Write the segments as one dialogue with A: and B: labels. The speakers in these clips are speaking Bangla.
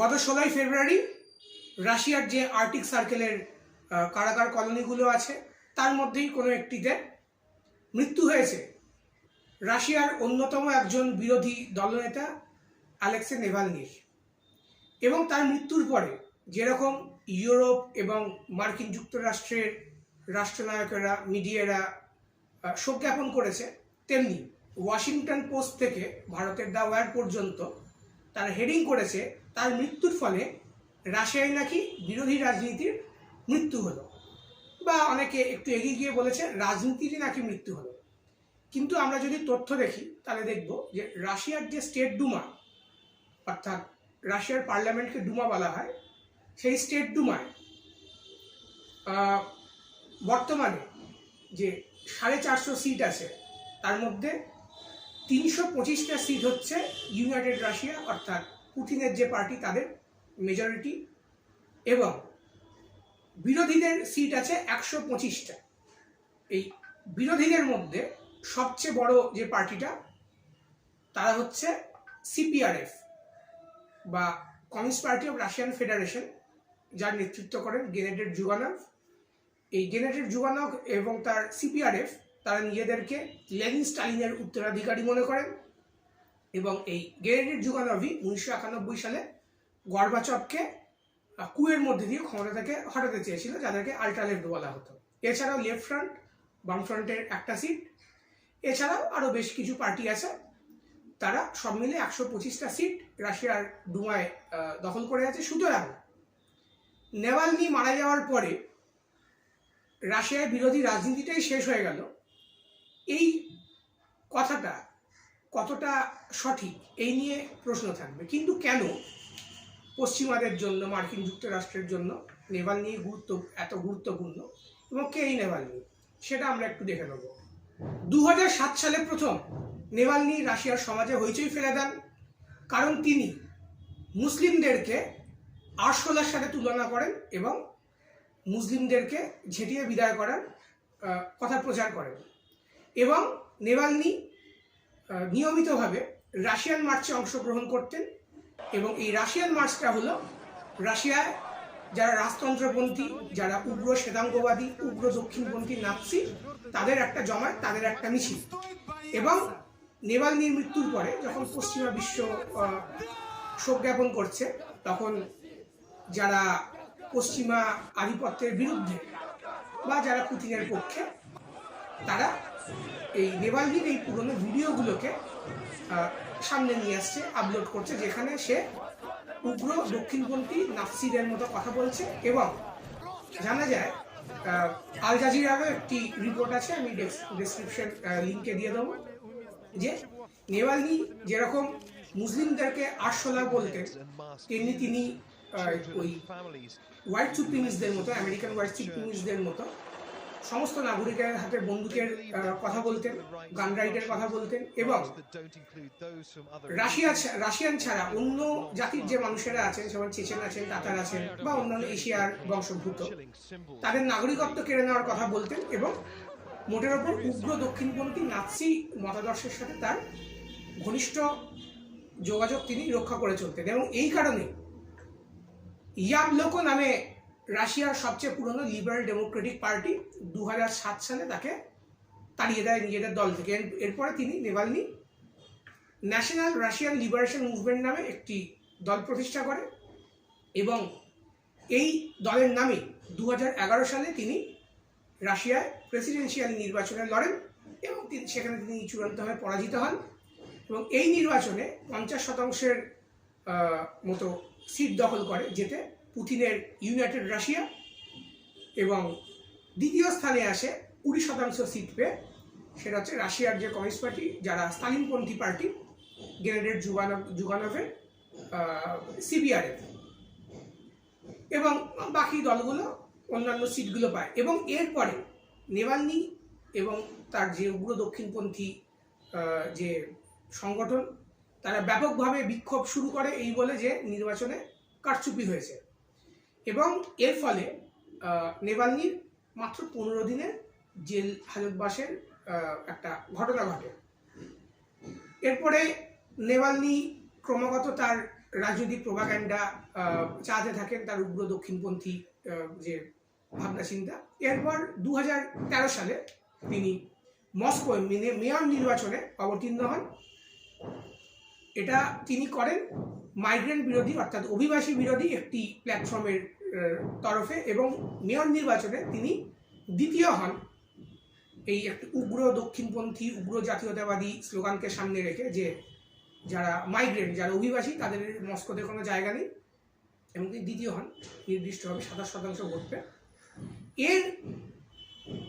A: গত ষোলোই ফেব্রুয়ারি রাশিয়ার যে আর্টিক সার্কেলের কারাগার কলোনিগুলো আছে, তার মধ্যেই কোনো একটিতে মৃত্যু হয়েছে। রাশিয়ার অন্যতম একজন বিরোধী দলনেতা অ্যালেক্সে নেভালনির। এবং তার মৃত্যুর পরে যেরকম ইউরোপ এবং মার্কিন যুক্তরাষ্ট্রের রাষ্ট্রনায়কেরা, মিডিয়ারা শোক জ্ঞাপন করেছে, তেমনি ওয়াশিংটন পোস্ট থেকে ভারতের দ্য ওয়ার পর্যন্ত তারা হেডিং করেছে তার মৃত্যুর ফলে রাশিয়ায় নাকি বিরোধী রাজনীতির মৃত্যু হলো। বা অনেকে একটু এগিয়ে গিয়ে বলেছে রাজনীতিরই নাকি মৃত্যু হলো। কিন্তু আমরা যদি তথ্য দেখি, তাহলে দেখব যে রাশিয়ার যে স্টেট ডুমা, অর্থাৎ রাশিয়ার পার্লামেন্টকে ডুমা বলা হয়, সেই স্টেট ডুমায় বর্তমানে যে সাড়ে চারশো সিট আছে, তার মধ্যে তিনশো পঁচিশটা সিট হচ্ছে ইউনাইটেড রাশিয়া, অর্থাৎ পুতিনের যে পার্টি তাদের মেজরিটি এবং বিরোধীদের সিট আছে একশো পঁচিশটা। এই বিরোধীদের মধ্যে সবচেয়ে বড় যে পার্টিটা, তারা হচ্ছে সিপিআরএফ বা communist party of Russian federation যার নেতৃত্ব করেন গেনেটেড জুগানভ এই গেনেটেড জুগানভ এবং তার সিপিআরএফ তারা নিজেদেরকে লেনিন স্টালিনের উত্তরাধিকারী মনে করেন। এবং এই গেনেটেড যুগানভই উনিশশো একানব্বই সালে গর্বাচপকে কুয়ের মধ্যে দিয়ে ক্ষমতা থেকে হটাতে চেয়েছিল, যাদেরকে আল্ট্রা লেফট বলা হতো। এছাড়াও লেফট ফ্রন্ট, বাম ফ্রন্টের একটা সিট। এছাড়াও আরও বেশ কিছু পার্টি আছে। তারা সব মিলে একশো পঁচিশটা সিট রাশিয়ার ডুমায় দখল করে আছে। সুতরাং নেভালনি মারা যাওয়ার পরে রাশিয়ার বিরোধী রাজনীতিটাই শেষ হয়ে গেল। এই কথাটা কতটা সঠিক? এই নিয়ে প্রশ্ন থাকবে। কিন্তু কেন পশ্চিমাদের জন্য, মার্কিন যুক্তরাষ্ট্রের জন্য নেভাল নিয়ে গুরুত্ব, এত গুরুত্বপূর্ণ এবং কে এই নেভাল নিয়ে? সেটা আমরা একটু দেখে নেব। দু সালে প্রথম নেভালনি রাশিয়ার সমাজে হইচই ফেলে দেন কারণ তিনি মুসলিমদেরকে আরশোলার সাথে তুলনা করেন এবং মুসলিমদেরকে ঝেঁটিয়ে বিদায় করার কথা প্রচার করেন। এবং নেভালনি নিয়মিতভাবে রাশিয়ান মার্চে অংশগ্রহণ করতেন এবং এই রাশিয়ান মার্চটা হলো রাশিয়ায় যারা রাজতন্ত্রপন্থী, যারা উগ্র শ্বেতাঙ্গবাদী, উগ্র দক্ষিণপন্থী নাৎসি, তাদের একটা জমায়েত, তাদের একটা মিছিল। এবং নেভালনির মৃত্যুর পরে যখন পশ্চিমা বিশ্ব শোক জ্ঞাপন করছে, তখন যারা পশ্চিমা আধিপত্যের বিরুদ্ধে বা যারা পুতিনের পক্ষে, তারা এই নেভালনির এই পুরনো ভিডিওগুলোকে সামনে নিয়ে আসছে আপলোড করছে, যেখানে সে উগ্র দক্ষিণপন্থী নাফসিদের মতো কথা বলছে এবং জানা যায় আল জাজিরারও একটি রিপোর্ট আছে, আমি ডেসক্রিপশন লিঙ্কে দিয়ে দেবো, যে নেভালনি যেরকম মুসলিমদেরকে আরশোলা বলতেন, তেমনি তিনি ওই হোয়াইট সুপ্রিমিসদের মতো আমেরিকান হোয়াইট সুপ্রিমিসদের মতো সমস্ত নাগরিকের হাতে বন্দুকের কথা বলতেন, গান রাইটের কথা বলতেন এবং রাশিয়া রাশিয়ান ছাড়া অন্য জাতির যে মানুষেরা আছেন, যেমন চেচেন আছেন তাতার আছেন বা অন্যান্য এশিয়ার বংশোদ্ভূত, তাদের নাগরিকত্ব কেড়ে নেওয়ার কথা বলতেন এবং মোটের ওপর উগ্র দক্ষিণপন্থী নাৎসি মতাদর্শের সাথে তার ঘনিষ্ঠ যোগাযোগ তিনি রক্ষা করে চলতেন এবং এই কারণে ইয়াবলোকো নামে রাশিয়ার সবচেয়ে পুরনো লিবারেল ডেমোক্রেটিক পার্টি দু সালে তাকে তাড়িয়ে দেয় নিজেদের দল থেকে। এরপরে তিনি Navalny. National Russian liberation movement নামে একটি দল প্রতিষ্ঠা করে এবং এই দলের নামে দু হাজার এগারো সালে তিনি রাশিয়ায় প্রেসিডেন্সিয়াল নির্বাচনে লড়েন এবং সেখানে তিনি চূড়ান্তভাবে পরাজিত হন এবং এই নির্বাচনে পঞ্চাশ শতাংশের মতো সিট দখল করে, যেতে পুতিনের ইউনাইটেড রাশিয়া এবং দ্বিতীয় স্থানে আসে কুড়ি শতাংশ সিট পেয়ে। সেটা হচ্ছে রাশিয়ার যে কমিউনিস্ট পার্টি, যারা স্তালিনপন্থী পার্টি গেনেডের যুগানভ, যুগানভের সিবিআরএফ এবং বাকি দলগুলো অন্যান্য সিটগুলো পায়। এবং এরপরে নেভালনি এবং তার যে উগ্র দক্ষিণপন্থী যে সংগঠন, তারা ব্যাপকভাবে বিক্ষোভ শুরু করে এই বলে যে নির্বাচনে কারচুপি হয়েছে। এবং এর ফলে নেভালনির মাত্র পনেরো দিনের জেল হাজতবাসের একটা ঘটনা ঘটে। এরপরে নেভালনি ক্রমাগত তার রাজনৈতিক প্রভাকাণ্ডা চাঁদে থাকেন তার উগ্র দক্ষিণপন্থী যে ভাবনা চিন্তা এরপর দু হাজার তেরো সালে তিনি মস্কো মেয়র নির্বাচনে অবতীর্ণ হন। এটা তিনি করেন মাইগ্রেন্ট বিরোধী, অর্থাৎ অভিবাসী বিরোধী একটি প্ল্যাটফর্মের তরফে এবং মেয়র নির্বাচনে তিনি দ্বিতীয় হন। এই একটি উগ্র দক্ষিণপন্থী, উগ্র জাতীয়তাবাদী স্লোগানকে সামনে রেখে যে যারা মাইগ্রেন্ট যারা অভিবাসী, তাদের মস্কোতে কোনো জায়গা নেই এবং তিনি দ্বিতীয় হন। নির্দিষ্টভাবে সাতাশ শতাংশ ভোট এর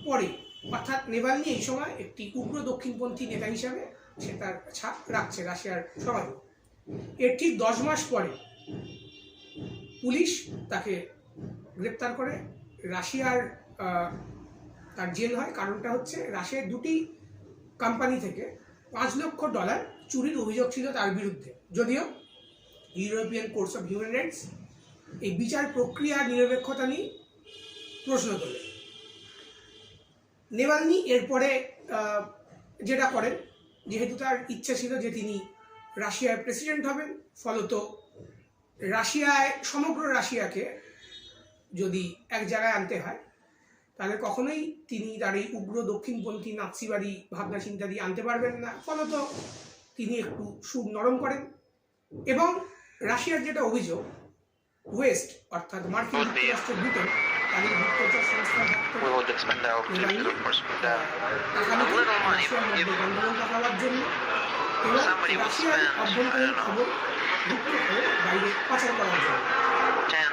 A: পরে, অর্থাৎ নেভালনি এই সময় একটি উগ্র দক্ষিণপন্থী নেতা হিসাবে সে তার ছাপ রাখছে রাশিয়ার সমাজে। এর ঠিক দশ মাস পরে পুলিশ তাকে গ্রেপ্তার করে। রাশিয়ার তার জেল হয়। কারণটা হচ্ছে রাশিয়ার দুটি কোম্পানি থেকে পাঁচ লক্ষ ডলার চুরির অভিযোগ ছিল তার বিরুদ্ধে। যদিও European court of human rights এই বিচার প্রক্রিয়া নিরপেক্ষতা নিয়ে প্রশ্ন তোলে। নেভালনি এরপরে যেটা করেন যেহেতু তার ইচ্ছা ছিল যে তিনি রাশিয়ার প্রেসিডেন্ট হবেন, ফলত রাশিয়ায়, সমগ্র রাশিয়াকে যদি এক জায়গায় আনতে হয়, তাহলে কখনোই তিনি তার এই উগ্র দক্ষিণপন্থী নাৎসিবাদী ভাবনা চিন্তা দিয়ে আনতে পারবেন না। ফলত তিনি একটু সুর নরম করেন এবং রাশিয়ার যেটা অভিযোগ ওয়েস্ট অর্থাৎ মার্কিন
B: Would be-
A: যুক্তরাষ্ট্র ব্রিটেন তাদের গুপ্তচর সংস্থা
B: We would expend out a little more spend
A: out.
B: a little money, if somebody
A: will
B: spend, I don't know,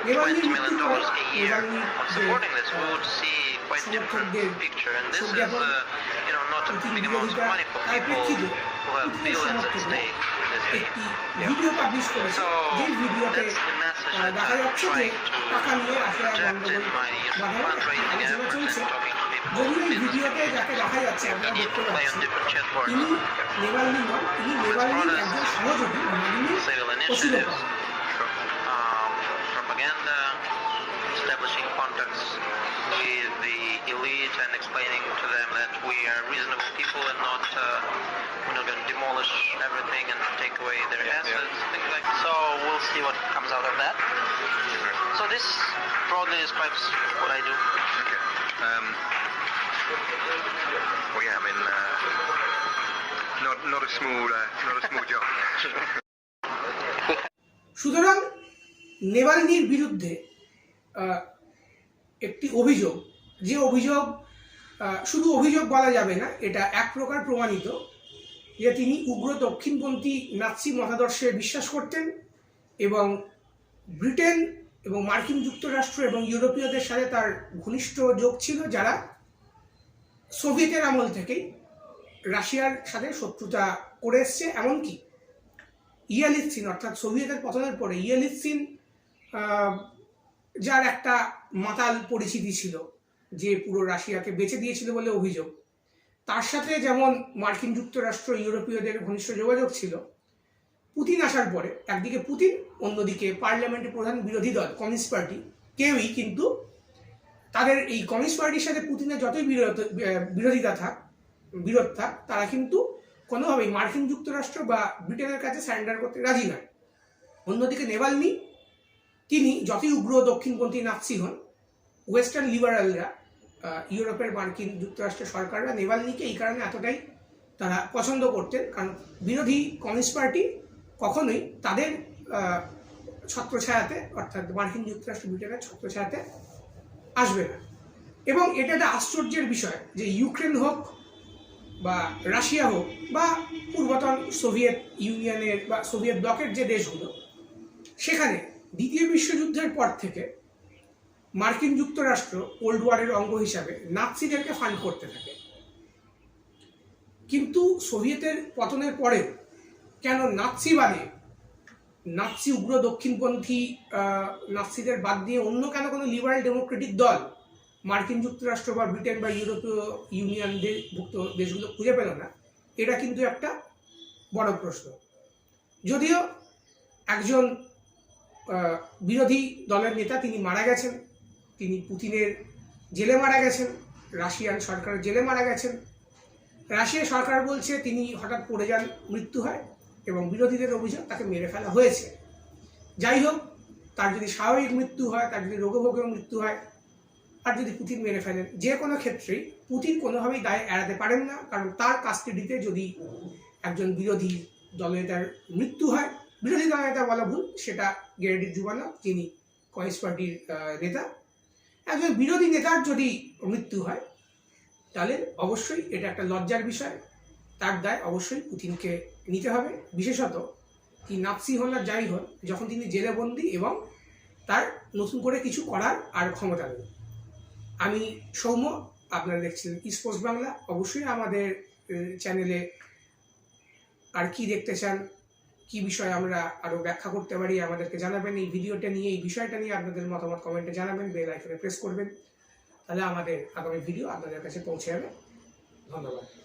B: 10, 20 million dollars a year
A: on
B: supporting this, we would see quite a
A: different
B: picture. And this is, uh, you know, not big amounts of money for people who have billions at stake.
A: একটি ভিডিও পাবলিশ করেছে। যে ভিডিওতে দেখা যাচ্ছে যে টাকা নিয়ে রাশিয়ার গন্ডগোল
B: fundraising
A: আলোচনা চলছে। যদিও এই ভিডিওতে যাকে দেখা যাচ্ছে আপনারা দেখতে পাচ্ছেন. তিনি নেভালনি নন তিনি নেভালনির একজন সহযোগী Malini
B: establishing contacts with the elite and explaining to them that we are reasonable people and not uh, we're not going to demolish everything and take away their assets, things like that. So we'll see what comes out of that. So this broadly describes what I do.
C: Okay. Um, well, yeah, I mean, uh, not not a small uh, not a small job.
A: সুতরাং নেভালনির বিরুদ্ধে আহ, একটি অভিযোগ। যে অভিযোগ শুধু অভিযোগ বলা যাবে না এটা এক প্রকার প্রমাণিত। যে তিনি উগ্র দক্ষিণপন্থী নাৎসি মতাদর্শে বিশ্বাস করতেন এবং ব্রিটেন এবং মার্কিন যুক্তরাষ্ট্র এবং ইউরোপীয়দের সাথে তার ঘনিষ্ঠ যোগ ছিল যারা সোভিয়েতের আমল থেকেই রাশিয়ার সাথে শত্রুতা করে এসছে। এমনকি ইয়ালিৎসিন অর্থাৎ সোভিয়েতের পতনের পরে ইয়ালিৎসিন আহ, যার একটা মাতাল পরিচিতি ছিল, যে পুরো রাশিয়াকে বেঁচে দিয়েছিল বলে অভিযোগ। তার সাথে যেমন মার্কিন যুক্তরাষ্ট্র, ইউরোপীয়দের ঘনিষ্ঠ যোগাযোগ ছিল, পুতিন আসার পরে একদিকে পুতিন, অন্যদিকে পার্লামেন্টের প্রধান বিরোধী দল, কমিউনিস্ট পার্টি, কেউই কিন্তু তাদের এই কমিউনিস্ট পার্টির সাথে পুতিনের যতই বিরোধ বিরোধিতা থাক, বিরোধ থাক, তারা কিন্তু কোনোভাবেই মার্কিন যুক্তরাষ্ট্র বা ব্রিটেনের কাছে স্যারেন্ডার করতে রাজি নয়। অন্যদিকে নেভালনি তিনি যতই উগ্র দক্ষিণপন্থী নাৎসি হন ওয়েস্টার্ন লিবারালরা ইউরোপের মার্কিন যুক্তরাষ্ট্রের সরকাররা নেভালনিকে এই কারণে এতটাই তারা পছন্দ করতেন। কারণ বিরোধী কমিউনিস্ট পার্টি কখনোই তাদের ছত্রছায়াতে, অর্থাৎ মার্কিন যুক্তরাষ্ট্র ব্রিটেনের ছত্রছায়াতে আসবে না। এবং এটা একটা আশ্চর্যের বিষয় যে ইউক্রেন হোক বা রাশিয়া হোক বা পূর্বতন সোভিয়েত ইউনিয়নের বা সোভিয়েত ব্লকের যে দেশগুলো, সেখানে দ্বিতীয় বিশ্বযুদ্ধের পর থেকে মার্কিন যুক্তরাষ্ট্র কোল্ড ওয়ারের অঙ্গ হিসাবে নাৎসিদেরকে ফান্ড করতে থাকে। কিন্তু সোভিয়েতের পতনের পরে কেন নাৎসিবাদে নাৎসি উগ্র দক্ষিণপন্থী নাৎসিদের বাদ দিয়ে অন্য কেন কোনো লিবারেল ডেমোক্রেটিক দল মার্কিন যুক্তরাষ্ট্র বা ব্রিটেন বা ইউরোপীয় ইউনিয়ন দে- ভুক্ত দেশগুলো খুঁজে পেল না, এটা কিন্তু একটা বড় প্রশ্ন। যদিও একজন বিরোধী দলের নেতা তিনি মারা গেছেন, তিনি পুতিনের জেলে মারা গেছেন, রাশিয়ান সরকারের জেলে মারা গেছেন। রাশিয়া সরকার বলছে তিনি হঠাৎ পড়ে যান, মৃত্যু হয় এবং বিরোধীদের অভিযোগ তাকে মেরে ফেলা হয়েছে। যাই হোক, তার যদি স্বাভাবিক মৃত্যু হয়, তার যদি রোগভোগের মৃত্যু হয়, আর যদি পুতিন মেরে ফেলেন, যে কোনো ক্ষেত্রেই পুতিন কোনোভাবেই দায় এড়াতে পারেন না, কারণ তার কাস্টডিতে যদি একজন বিরোধী দলনেতার মৃত্যু হয় বিরোধী দলনেতা বলা ভুল, সেটা গেরেডি জুবানা তিনি কমিউনিস্ট পার্টির নেতা। একজন বিরোধী নেতার যদি মৃত্যু হয়, তাহলে অবশ্যই এটা একটা লজ্জার বিষয়। তার দায় অবশ্যই পুতিনকে নিতে হবে। বিশেষত কি নাপসি হন আর যাই হন, যখন তিনি জেলে বন্দী এবং তার নতুন করে কিছু করার আর ক্ষমতা নেই। আমি সৌম্য, আপনারা দেখছিলেন স্পোর্টস বাংলা অবশ্যই আমাদের চ্যানেলে আর কি দেখতে চান কি বিষয়ে আমরা আরও ব্যাখ্যা করতে পারি, আমাদেরকে জানাবেন। এই ভিডিওটা নিয়ে, এই বিষয়টা নিয়ে আপনাদের মতামত কমেন্টে জানাবেন, বেল আইকনে প্রেস করবেন। তাহলে আমাদের আগামী ভিডিও আপনাদের কাছে পৌঁছে যাবে। ধন্যবাদ।